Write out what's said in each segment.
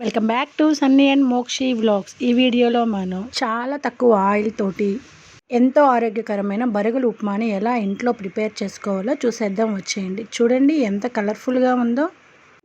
Welcome back to Sunny and Mokshi vlogs ఈ వీడియోలో మనం చాలా తక్కువ ఆయిల్ తోటి ఎంతో ఆరోగ్యకరమైన బరుగులు ఉప్మాని ఎలా ఇంట్లో ప్రిపేర్ చేసుకోవాలో చూసేద్దాం వచ్చేయండి. చూడండి ఎంత కలర్ఫుల్గా ఉందో.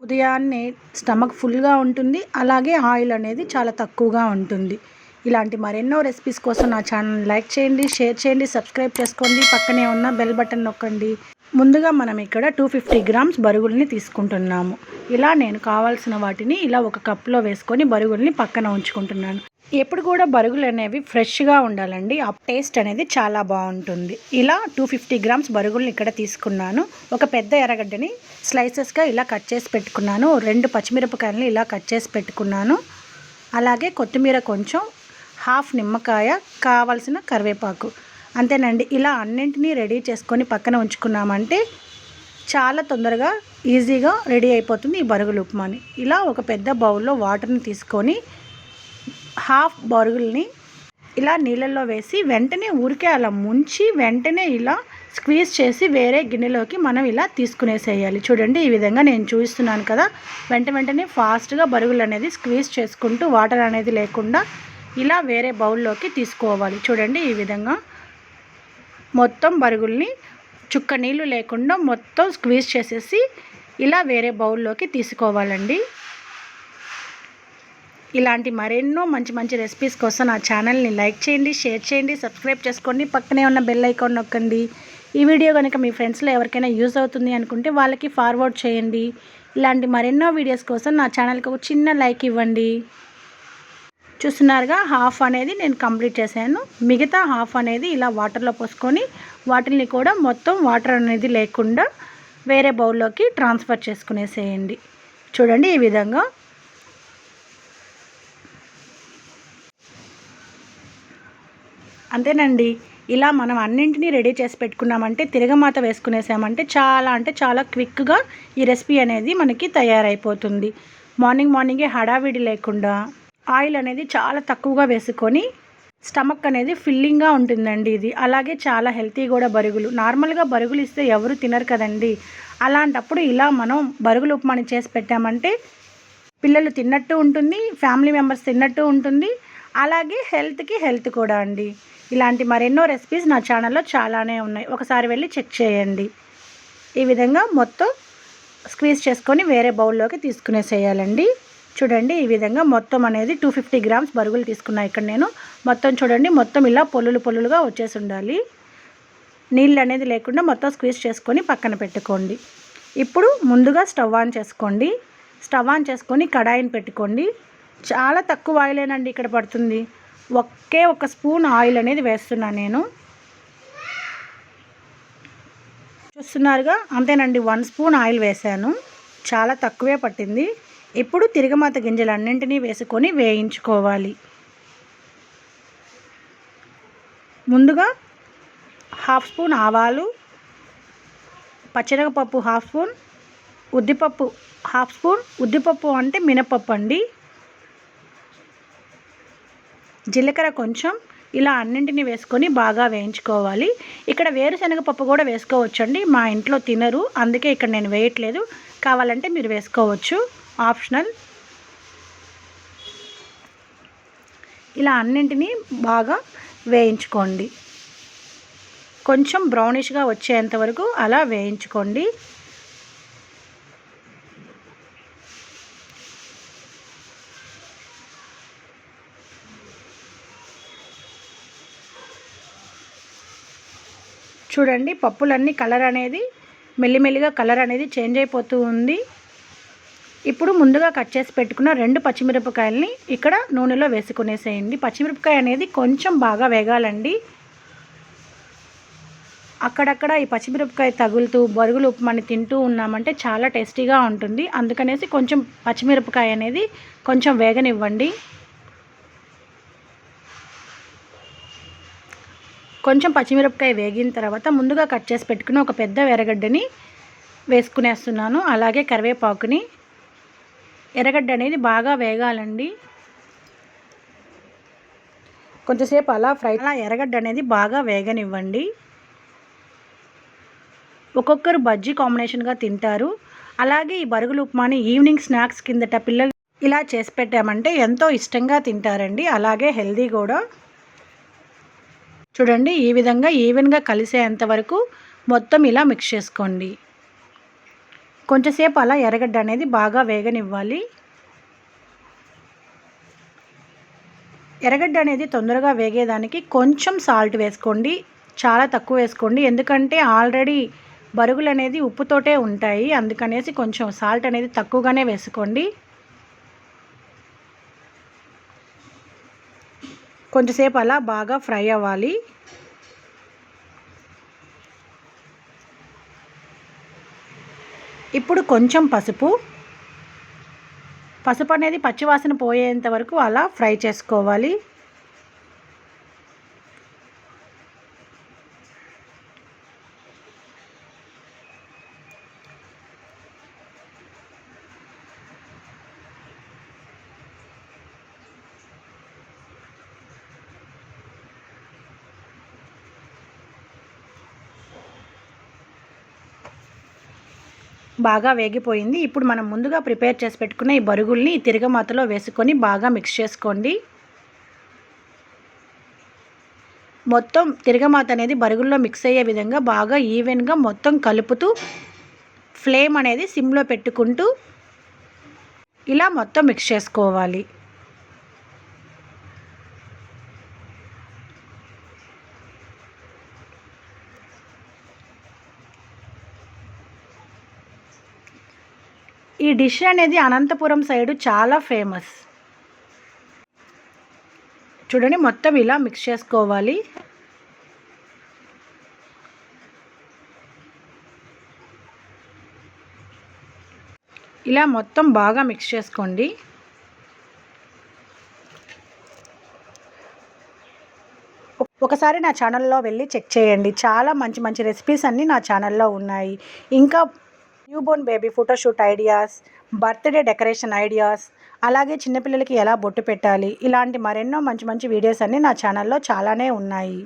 ఉదయాన్నే స్టమక్ ఫుల్గా ఉంటుంది. అలాగే ఆయిల్ అనేది చాలా తక్కువగా ఉంటుంది. ఇలాంటి మరెన్నో రెసిపీస్ కోసం నా ఛానల్ లైక్ చేయండి షేర్ చేయండి సబ్స్క్రైబ్ చేసుకోండి. పక్కనే ఉన్న బెల్ బటన్ నొక్కండి. ముందుగా మనం ఇక్కడ టూ ఫిఫ్టీ గ్రామ్స్ బరుగుల్ని తీసుకుంటున్నాము. ఇలా నేను కావాల్సిన వాటిని ఇలా ఒక కప్లో వేసుకొని బరుగుల్ని పక్కన ఉంచుకుంటున్నాను. ఎప్పుడు కూడా బరుగులు అనేవి ఫ్రెష్గా ఉండాలండి. ఆ టేస్ట్ అనేది చాలా బాగుంటుంది. ఇలా టూ ఫిఫ్టీ గ్రామ్స్ బరుగుల్ని ఇక్కడ తీసుకున్నాను. ఒక పెద్ద ఎర్రగడ్డని స్లైసెస్గా ఇలా కట్ చేసి పెట్టుకున్నాను. రెండు పచ్చిమిరపకాయలని ఇలా కట్ చేసి పెట్టుకున్నాను. అలాగే కొత్తిమీర కొంచెం హాఫ్ నిమ్మకాయ కావలసిన కరివేపాకు. అంతేనండి. ఇలా అన్నింటినీ రెడీ చేసుకొని పక్కన ఉంచుకున్నామంటే చాలా తొందరగా ఈజీగా రెడీ అయిపోతుంది ఈ బరుగులు ఉప్మాని ఇలా ఒక పెద్ద బౌల్లో వాటర్ని తీసుకొని హాఫ్ బరుగుల్ని ఇలా నీళ్ళల్లో వేసి వెంటనే ఊరికే అలా ముంచి వెంటనే ఇలా స్క్వీజ్ చేసి వేరే గిన్నెలోకి మనం ఇలా తీసుకునేసేయాలి. చూడండి ఈ విధంగా నేను చూపిస్తున్నాను కదా. వెంట వెంటనే ఫాస్ట్గా బరుగులు అనేది స్క్వీజ్ చేసుకుంటూ వాటర్ అనేది లేకుండా ఇలా వేరే బౌల్లోకి తీసుకోవాలి. చూడండి ఈ విధంగా మొత్తం బరుగుల్ని చుక్క నీళ్ళు లేకుండా మొత్తం స్క్వీజ్ చేసేసి ఇలా వేరే బౌల్లోకి తీసుకోవాలండి. ఇలాంటి మరెన్నో మంచి మంచి రెసిపీస్ కోసం నా ఛానల్ని లైక్ చేయండి షేర్ చేయండి సబ్స్క్రైబ్ చేసుకోండి. పక్కనే ఉన్న బెల్ ఐకాన్ నొక్కండి. ఈ వీడియో కనుక మీ ఫ్రెండ్స్లో ఎవరికైనా యూజ్ అవుతుంది అనుకుంటే వాళ్ళకి ఫార్వర్డ్ చేయండి. ఇలాంటి మరెన్నో వీడియోస్ కోసం నా ఛానల్కి ఒక చిన్న లైక్ ఇవ్వండి. చూస్తున్నారుగా హాఫ్ అనేది నేను కంప్లీట్ చేశాను. మిగతా హాఫ్ అనేది ఇలా వాటర్లో పోసుకొని వాటిని కూడా మొత్తం వాటర్ అనేది లేకుండా వేరే బౌల్లోకి ట్రాన్స్ఫర్ చేసుకునేసేయండి. చూడండి ఈ విధంగా. అంతేనండి. ఇలా మనం అన్నింటినీ రెడీ చేసి పెట్టుకున్నామంటే తిరగమాత వేసుకునేసామంటే చాలా అంటే చాలా క్విక్గా ఈ రెసిపీ అనేది మనకి తయారైపోతుంది. మార్నింగ్ మార్నింగే హడావిడి లేకుండా ఆయిల్ అనేది చాలా తక్కువగా వేసుకొని స్టమక్ అనేది ఫిల్లింగ్గా ఉంటుందండి ఇది. అలాగే చాలా హెల్తీ కూడా బరుగులు. నార్మల్గా బరుగులు ఇస్తే ఎవరు తినరు కదండి. అలాంటప్పుడు ఇలా మనం బరుగులు ఉప్మాని చేసి పెట్టామంటే పిల్లలు తిన్నట్టు ఉంటుంది ఫ్యామిలీ మెంబర్స్ తిన్నట్టు ఉంటుంది. అలాగే హెల్త్కి హెల్త్ కూడా అండి. ఇలాంటి మరెన్నో రెసిపీస్ నా ఛానల్లో చాలానే ఉన్నాయి. ఒకసారి వెళ్ళి చెక్ చేయండి. ఈ విధంగా మొత్తం స్క్వీజ్ చేసుకొని వేరే బౌల్లోకి తీసుకునేసేయాలండి. చూడండి ఈ విధంగా మొత్తం అనేది టూ ఫిఫ్టీ గ్రామ్స్ బరుగులు తీసుకున్నా ఇక్కడ నేను. మొత్తం చూడండి మొత్తం ఇలా పొల్లులు పొల్లులుగా వచ్చేసి ఉండాలి. నీళ్ళు అనేది లేకుండా మొత్తం స్క్వీజ్ చేసుకొని పక్కన పెట్టుకోండి. ఇప్పుడు ముందుగా స్టవ్ ఆన్ చేసుకోండి. స్టవ్ ఆన్ చేసుకొని కడాయిని పెట్టుకోండి. చాలా తక్కువ ఆయిలేనండి ఇక్కడ పడుతుంది. ఒకే ఒక స్పూన్ ఆయిల్ అనేది వేస్తున్నాను నేను. చూస్తున్నారుగా అంతేనండి వన్ స్పూన్ ఆయిల్ వేసాను చాలా తక్కువే పట్టింది. ఇప్పుడు తిరగమాత గింజలు అన్నింటినీ వేసుకొని వేయించుకోవాలి. ముందుగా హాఫ్ స్పూన్ ఆవాలు పచ్చిరగపప్పు హాఫ్ స్పూన్ ఉద్దిపప్పు హాఫ్ స్పూన్ ఉద్దిపప్పు అంటే మినపప్పు అండి. జీలకర్ర కొంచెం ఇలా అన్నింటినీ వేసుకొని బాగా వేయించుకోవాలి. ఇక్కడ వేరుశనగ పప్పు కూడా వేసుకోవచ్చండి మా ఇంట్లో తినరు అందుకే ఇక్కడ నేను వేయట్లేదు. కావాలంటే మీరు వేసుకోవచ్చు. ఆప్షనల్. ఇలా అన్నింటినీ బాగా వేయించుకోండి. కొంచెం బ్రౌనిష్గా వచ్చేంత వరకు అలా వేయించుకోండి. చూడండి పప్పులన్నీ కలర్ అనేది మెల్లిమెల్లిగా కలర్ అనేది చేంజ్ అయిపోతూ ఉంది. ఇప్పుడు ముందుగా కట్ చేసి పెట్టుకున్న రెండు పచ్చిమిరపకాయలని ఇక్కడ నూనెలో వేసుకునేసేయండి. పచ్చిమిరపకాయ అనేది కొంచెం బాగా వేగాలండి. అక్కడక్కడ ఈ పచ్చిమిరపకాయ తగులుతూ బరుగులు ఉప్మాని తింటూ ఉన్నామంటే చాలా టేస్టీగా ఉంటుంది. అందుకనేసి కొంచెం పచ్చిమిరపకాయ అనేది కొంచెం వేగనివ్వండి. కొంచెం పచ్చిమిరపకాయ వేగిన తర్వాత ముందుగా కట్ చేసి పెట్టుకుని ఒక పెద్ద ఎర్రగడ్డని వేసుకునేస్తున్నాను. అలాగే కరివేపాకుని ఎర్రగడ్డ అనేది బాగా వేగాలండి. కొంచెంసేపు అలా ఫ్రై అలా ఎర్రగడ్డ అనేది బాగా వేగనివ్వండి. ఒక్కొక్కరు బజ్జీ కాంబినేషన్గా తింటారు. అలాగే ఈ బరుగులు ఉప్మాని ఈవినింగ్ స్నాక్స్ కిందట పిల్లలు ఇలా చేసి పెట్టామంటే ఎంతో ఇష్టంగా తింటారండి. అలాగే హెల్దీ కూడా. చూడండి ఈ విధంగా ఈవెన్గా కలిసేంత వరకు మొత్తం ఇలా మిక్స్ చేసుకోండి. కొంచెంసేపు అలా ఎర్రగడ్డ అనేది బాగా వేగనివ్వాలి. ఎర్రగడ్డ అనేది తొందరగా వేగేదానికి కొంచెం సాల్ట్ వేసుకోండి చాలా తక్కువ వేసుకోండి. ఎందుకంటే ఆల్రెడీ బరుగులు అనేది ఉప్పుతోటే ఉంటాయి అందుకనేసి కొంచెం సాల్ట్ అనేది తక్కువగానే వేసుకోండి. కొంచెంసేపు అలా బాగా ఫ్రై అవ్వాలి. ఇప్పుడు కొంచెం పసుపు. పసుపు అనేది పచ్చివాసన పోయేంత వరకు అలా ఫ్రై చేసుకోవాలి. బాగా వేగిపోయింది. ఇప్పుడు మనం ముందుగా ప్రిపేర్ చేసి పెట్టుకున్న ఈ బరుగుల్ని ఈ తిరగమాతలో వేసుకొని బాగా మిక్స్ చేసుకోండి. మొత్తం తిరగమాత అనేది బరుగుల్లో మిక్స్ అయ్యే విధంగా బాగా ఈవెన్గా మొత్తం కలుపుతూ ఫ్లేమ్ అనేది సిమ్లో పెట్టుకుంటూ ఇలా మొత్తం మిక్స్ చేసుకోవాలి. ఈ డిష్ అనేది అనంతపురం సైడు చాలా ఫేమస్. చూడండి మొత్తం ఇలా మిక్స్ చేసుకోవాలి. ఇలా మొత్తం బాగా మిక్స్ చేసుకోండి. ఒకసారి నా ఛానల్లో వెళ్ళి చెక్ చేయండి. చాలా మంచి మంచి రెసిపీస్ అన్నీ నా ఛానల్లో ఉన్నాయి. ఇంకా newborn baby photoshoot ideas birthday decoration ideas అలాగే చిన్నపిల్లలకి ఎలా బొట్టు పెట్టాలి ఇలాంటి మరెన్నో మంచి మంచి వీడియోస్ అన్నీ నా ఛానల్లో చాలానే ఉన్నాయి.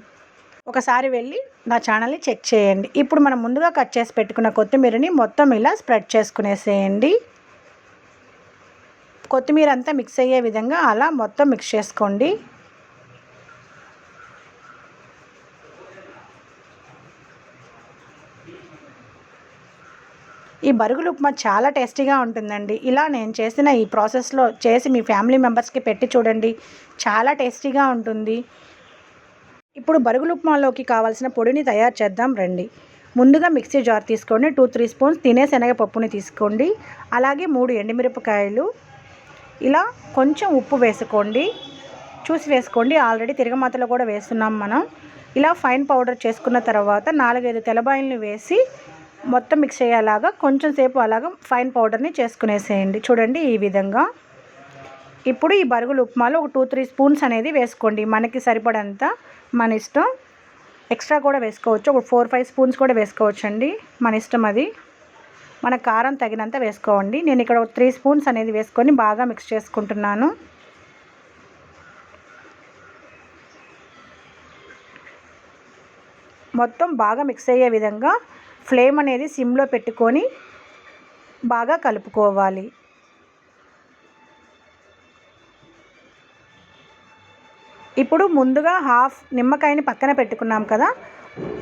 ఒకసారి వెళ్ళి నా ఛానల్ని చెక్ చేయండి. ఇప్పుడు మనం ముందుగా కట్ చేసి పెట్టుకున్న కొత్తిమీరని మొత్తం ఇలా స్ప్రెడ్ చేసుకునేసేయండి. కొత్తిమీర అంతా మిక్స్ అయ్యే విధంగా అలా మొత్తం మిక్స్ చేసుకోండి. ఈ బరుగులు ఉప్మా చాలా టేస్టీగా ఉంటుందండి. ఇలా నేను చేసిన ఈ ప్రాసెస్లో చేసి మీ ఫ్యామిలీ మెంబర్స్కి పెట్టి చూడండి. చాలా టేస్టీగా ఉంటుంది. ఇప్పుడు బరుగులు ఉప్మాలోకి కావాల్సిన పొడిని తయారు చేద్దాం రండి. ముందుగా మిక్సీ జార్ తీసుకోండి. టూ త్రీ స్పూన్స్ తినే శనగపప్పుని తీసుకోండి. అలాగే మూడు ఎండుమిరపకాయలు. ఇలా కొంచెం ఉప్పు వేసుకోండి. చూసి వేసుకోండి. ఆల్రెడీ తిరగమాతలో కూడా వేస్తున్నాం మనం. ఇలా ఫైన్ పౌడర్ చేసుకున్న తర్వాత నాలుగైదు తెలబాయిల్ని వేసి మొత్తం మిక్స్ అయ్యేలాగా కొంచెం సేపు అలాగా ఫైన్ పౌడర్ని చేసుకునేసేయండి. చూడండి ఈ విధంగా. ఇప్పుడు ఈ బరుగులు ఉప్మాలో ఒక టూ త్రీ స్పూన్స్ అనేది వేసుకోండి. మనకి సరిపడంత మన ఇష్టం. ఎక్స్ట్రా కూడా వేసుకోవచ్చు. ఒక ఫోర్ ఫైవ్ స్పూన్స్ కూడా వేసుకోవచ్చు అండి మన ఇష్టం అది. మన కారం తగినంత వేసుకోండి. నేను ఇక్కడ ఒక త్రీ స్పూన్స్ అనేది వేసుకొని బాగా మిక్స్ చేసుకుంటున్నాను. మొత్తం బాగా మిక్స్ అయ్యే విధంగా ఫ్లేమ్ అనేది సిమ్లో పెట్టుకొని బాగా కలుపుకోవాలి. ఇప్పుడు ముందుగా హాఫ్ నిమ్మకాయని పక్కన పెట్టుకున్నాం కదా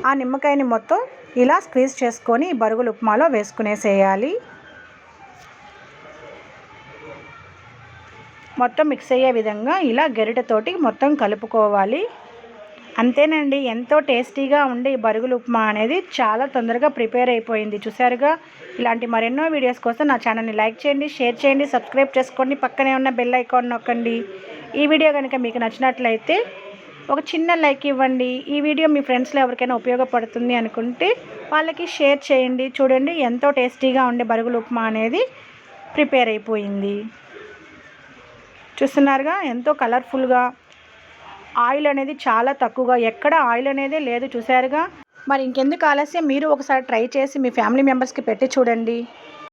ఆ నిమ్మకాయని మొత్తం ఇలా స్క్వీజ్ చేసుకొని బరుగులు ఉప్మాలో వేసుకునేసేయాలి. మొత్తం మిక్స్ అయ్యే విధంగా ఇలా గెరిటతోటి మొత్తం కలుపుకోవాలి. అంతేనండి ఎంతో టేస్టీగా ఉండే ఈ బరుగులు ఉప్మా అనేది చాలా తొందరగా ప్రిపేర్ అయిపోయింది. చూసారుగా ఇలాంటి మరెన్నో వీడియోస్ కోసం నా ఛానల్ని లైక్ చేయండి షేర్ చేయండి సబ్స్క్రైబ్ చేసుకోండి పక్కనే ఉన్న బెల్ ఐకాన్ నొక్కండి. ఈ వీడియో కనుక మీకు నచ్చినట్లయితే ఒక చిన్న లైక్ ఇవ్వండి. ఈ వీడియో మీ ఫ్రెండ్స్లో ఎవరికైనా ఉపయోగపడుతుంది అనుకుంటే వాళ్ళకి షేర్ చేయండి. చూడండి ఎంతో టేస్టీగా ఉండే బరుగులు ఉప్మా అనేది ప్రిపేర్ అయిపోయింది. చూస్తున్నారుగా? ఎంతో కలర్ఫుల్గా ఆయిల్ అనేది చాలా తక్కువగా ఎక్కడ ఆయిల్ అనేది లేదు చూసారుగా మరి ఇంకెందుకు ఆలస్యం? మీరు ఒకసారి ట్రై చేసి మీ ఫ్యామిలీ మెంబర్స్కి పెట్టి చూడండి.